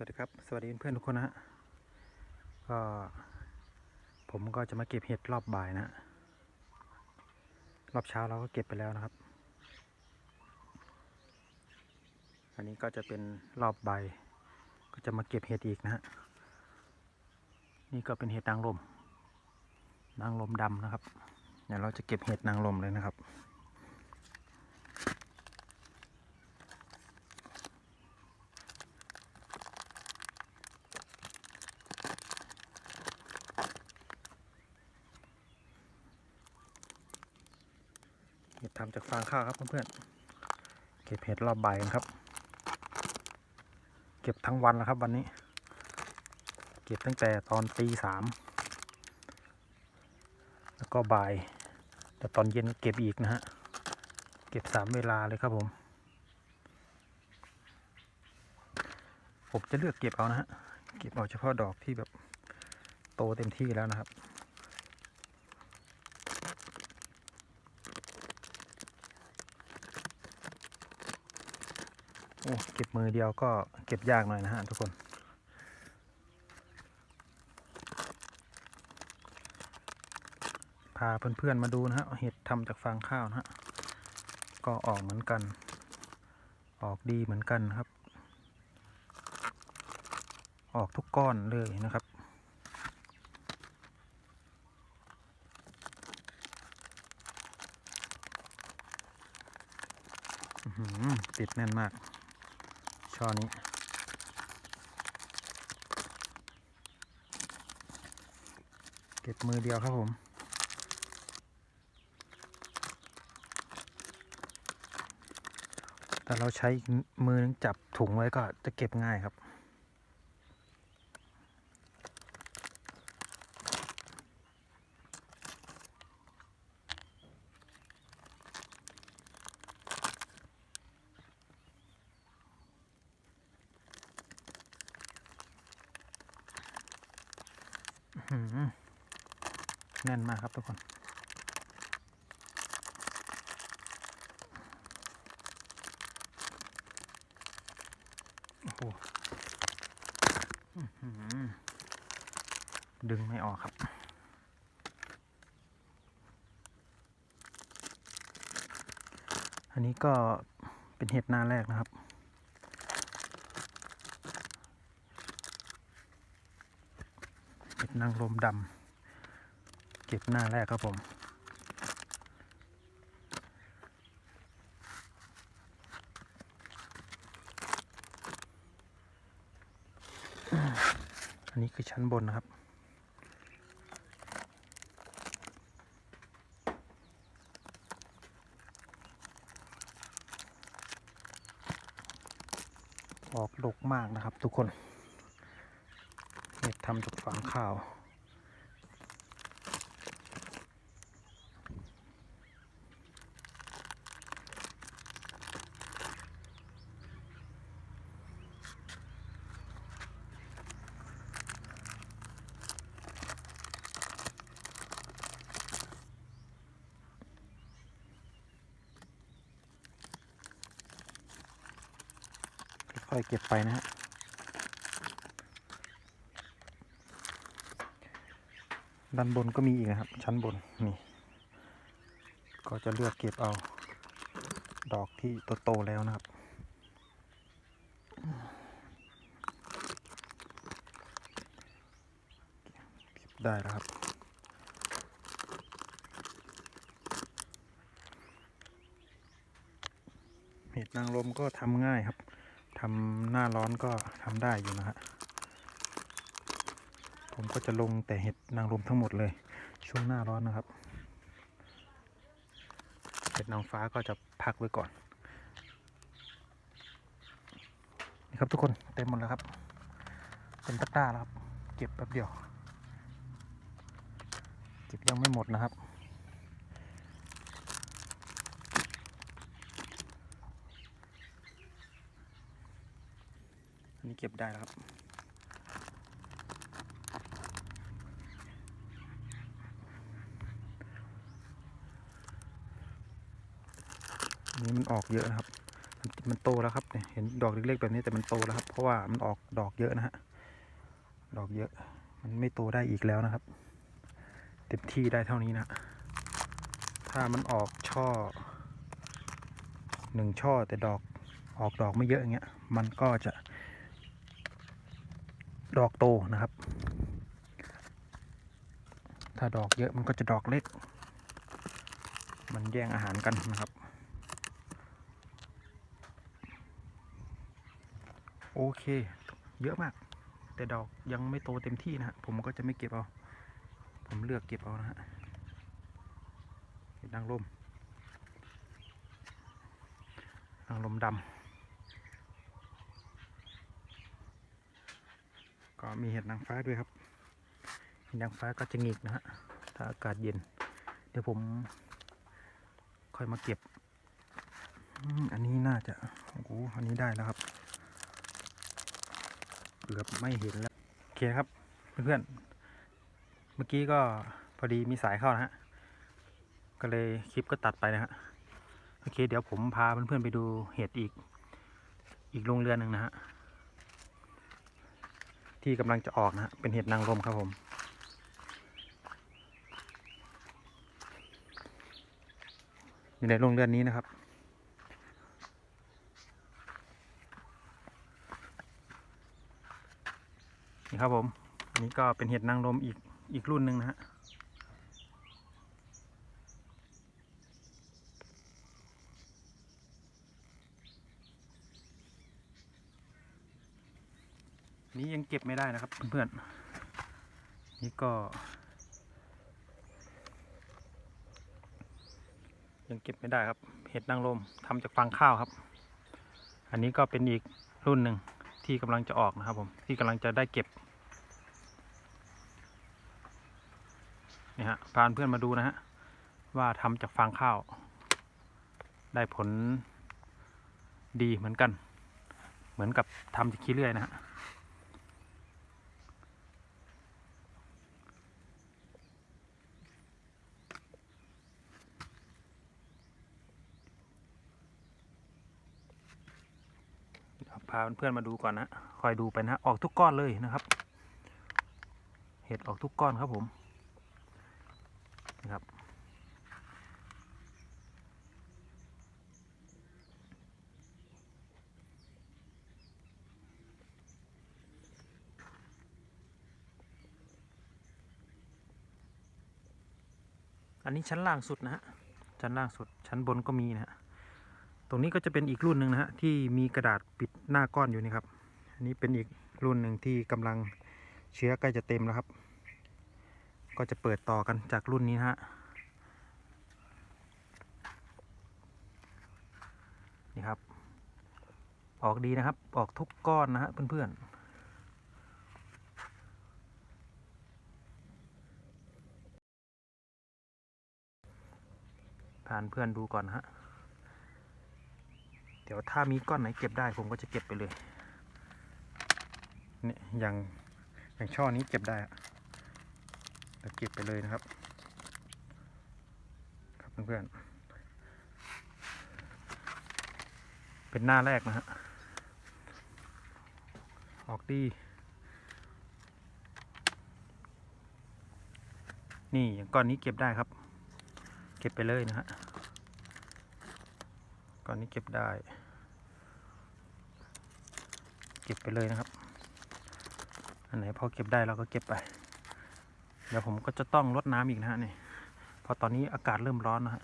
สวัสดีครับสวัสดีเพื่อนทุกคนนะฮะก็ผมก็จะมาเก็บเห็ดรอบบ่ายนะ รอบเช้าเราก็เก็บไปแล้วนะครับ อันนี้ก็จะเป็นรอบบ่ายก็จะมาเก็บเห็ดอีกนะฮะนี่ก็เป็นเห็ดนางรมนางรมดำนะครับเดี๋ยวเราจะเก็บเห็ดนางรมเลยนะครับ เห็ดทำจากฟางข้าวครับเพื่อนๆเก็บเห็ดรอบบ่ายครับ เก็บทั้งวันแล้วครับวันนี้ เก็บตั้งแต่ตอนตีสามแล้วก็บ่าย แต่ตอนเย็นเก็บอีกนะฮะ เก็บสามเวลาเลยครับผม ผมจะเลือกเก็บเอานะฮะ เก็บเอาเฉพาะดอกที่แบบโตเต็มที่แล้วนะครับ เก็บมือเดียวก็เก็บยากหน่อยนะฮะทุกคน พาเพื่อนๆมาดูนะฮะเห็ดทำจากฟางข้าวนะฮะ ก็ออกเหมือนกัน ออกดีเหมือนกันครับ ออกทุกก้อนเลยนะครับติดแน่นมาก ช่อนี้ เก็บมือเดียวครับผมแต่เราใช้มือนึงจับถุงไว้ก็จะเก็บง่ายครับ แน่นมากครับทุกคน โอ้โหดึงไม่ออกครับอันนี้ก็เป็นเห็ดหน้าแรกนะครับ เห็ ดนางรมดำเก็บหน้าแรกครับผมอันนี้คือชั้นบนนะครับ ออกดกมากนะครับทุกคน ห็ดทำจางข้าว ค่อยเก็บไปนะฮะ ด้านบนก็มีอีกนะครับ ชั้นบนนี่ ก็จะเลือกเก็บเอา ดอกที่โตๆแล้วนะครับ เก็บได้แล้วครับ เห็ดนางรมก็ทำง่ายครับทำหน้าร้อนก็ทำได้อยู่นะฮะ ผมก็จะลงแต่เห็ดนางรมทั้งหมดเลย ช่วงหน้าร้อนนะครับ เห็ดนางฟ้าก็จะพักไว้ก่อน นี่ครับทุกคนเต็มหมดแล้วครับ เป็นตะกร้าแล้วครับ เก็บแป๊บเดียว เก็บยังไม่หมดนะครับอันนี้เก็บได้แล้วครับ ออกเยอะนะครับมันมันโตแล้วครับเนี่ยเห็นดอกเล็กๆแบบนี้แต่มันโตแล้วครับ เพราะว่ามันออกดอกเยอะนะฮะดอกเยอะ มันไม่โตได้อีกแล้วนะครับ เต็มที่ได้เท่านี้นะ ถ้ามันออกช่อหนึ่งช่อแต่ดอกออกดอกไม่เยอะอย่างเงี้ย มันก็จะ ดอกโตนะครับ ถ้าดอกเยอะมันก็จะดอกเล็ก มันแย่งอาหารกันนะครับ โอเค เยอะมาก แต่ดอกยังไม่โตเต็มที่นะฮะ ผมก็จะไม่เก็บเอา ผมเลือกเก็บเอานะฮะเห็ดนางรมนางรมดำ ก็มีเห็ดนางฟ้าด้วยครับเห็ดนางฟ้าก็จะงิกนะฮะ ถ้าอากาศเย็น เดี๋ยวผมค่อยมาเก็บ อันนี้น่าจะ โอ้โห อันนี้ได้แล้วครับ เกือบไม่เห็นแล้วโอเคครับเพื่อนๆเมื่อกี้ก็พอดีมีสายเข้านะฮะก็เลยคลิปก็ตัดไปนะฮะโอเค เดี๋ยวผมพาเพื่อนๆไปดูเห็ดอีก อีกโรงเรือนหนึ่งนะฮะที่กำลังจะออกนะฮะเป็นเห็ดนางรมครับผมอยู่ในโรงเรือนนี้นะครับ นี่ครับผม อันนี้ก็เป็นเห็ดนางรมอีกอีกรุ่นหนึ่งนะฮะนี้ยังเก็บไม่ได้นะครับเพื่อนๆ นี่ก็ ยังเก็บไม่ได้ครับ เห็ดนางรมทำจากฟางข้าวครับ อันนี้ก็เป็นอีกรุ่นหนึ่ง ที่กำลังจะออกนะครับผมที่กำลังจะได้เก็บนี่ฮะพาเพื่อนมาดูนะฮะว่าทำจากฟางข้าว ได้ผลดีเหมือนกัน เหมือนกับทำจากขี้เลื่อยนะฮะ พาเพื่อนมาดูก่อนนะคอยดูไปนะออกทุกก้อนเลยนะครับ เห็ดออกทุกก้อนครับผมนะครับอันนี้ชั้นล่างสุดนะฮะชั้นล่างสุดชั้นบนก็มีนะฮะ ตรงนี้ก็จะเป็นอีกรุ่นหนึ่งนะฮะที่มีกระดาษปิดหน้าก้อนอยู่นี่ครับอันนี้เป็นอีกรุ่นหนึ่งที่กำลังเชื้อใกล้จะเต็มแล้วครับ ก็จะเปิดต่อกันจากรุ่นนี้นะฮะนี่ครับ ออกดีนะครับออกทุกก้อนนะฮะเพื่อนๆผ่านเพื่อนดูก่อนนะฮะ ดี๋ยวถ้ามีก้อนไหนเก็บได้ผมก็จะเก็บไปเลยเนี่ยอย่างอย่างช่อนี้เก็บได้อะเดี๋ยวเก็บไปเลยนะครับ ครับเพื่อนๆเป็นหน้าแรกนะฮะออกดีนี่อย่างก้อนนี้เก็บได้ครับ เก็บไปเลยนะฮะก้อนนี้เก็บได้ ก็บไปเลยนะครับ อันไหนพอเก็บได้เราก็เก็บไป เดี๋ยวผมก็จะต้องรดน้ำอีกนะฮะนี่เพราะตอนนี้อากาศเริ่มร้อนนะฮะ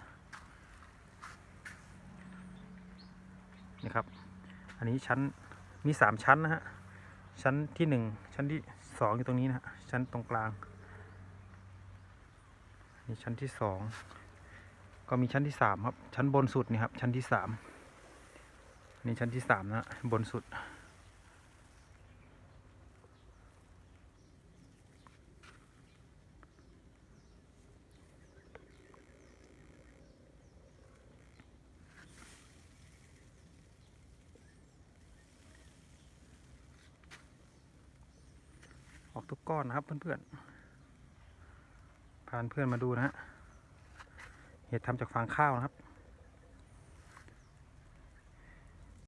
นี่ครับ อันนี้ชั้นมีสามชั้นนะฮะ ชั้นที่หนึ่งชั้นที่สองอยู่ตรงนี้นะฮะ ชั้นตรงกลาง นี่ชั้นที่สองก็มีชั้นที่สามครับ ชั้นบนสุดนี่ครับ ชั้นที่สามนี่ชั้นที่สามนะบนสุด อกทุกก้อนนะครับ เพื่อนๆพาเพื่อนมาดูนะฮะเห็ดทำจากฟางข้าวนะครับ